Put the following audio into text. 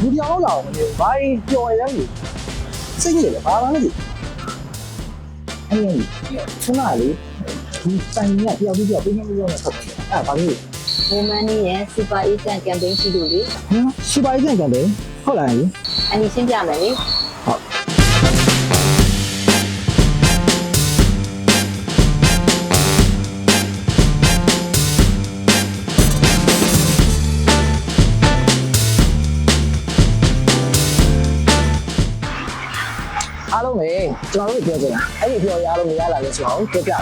လူတစ်ယောက်လောက်လာအောင်မနေဘူးဘာကြီးပျော်ရမ်းကြီးစိတ်ကြီးလေဘာမှမသိအဲ့ဒီခုနကလေဒီဆိုင်ကတယောက်တစ်ယောက်ပြင်းပြင်းပြောနေဆက်တယ်အဲ့ဒါဘာလို့ဝမန်နီရဲ့စူပါအေဂျင့်ကမ်ပိန်းရှိလို့လေဟမ်စူပါအေဂျင့်ကလည်းဟုတ်လားကြီးအန်ဒီရှင်းပြမယ်လေ အားလုံးပဲကျွန်တော်တို့ပြောကြတာအဲ့ဒီပြောရအားလုံးမရလာလို့ဆိုတော့ပြပြ